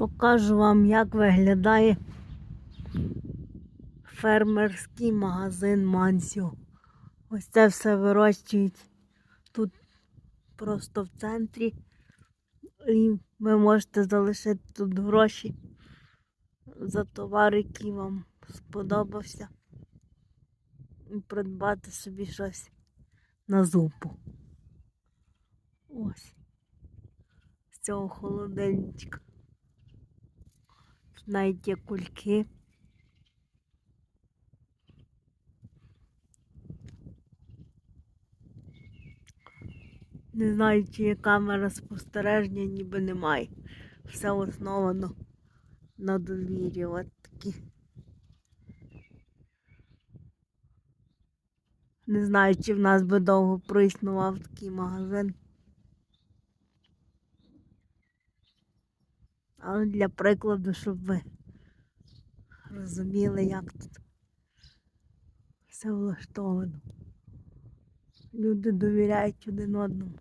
Покажу вам, як виглядає фермерський магазин Мансіо. Ось це все вирощують тут просто в центрі. І ви можете залишити тут гроші за товар, який вам сподобався. І придбати собі щось на зупу. Ось. З цього холодильничка. Навіть є кульки. Не знаю, чи є камера спостереження, ніби немає. Все основано на довірі. От такі. Не знаю, чи в нас би довго проіснував такий магазин. Але для прикладу, щоб ви розуміли, як тут все влаштовано. Люди довіряють один одному.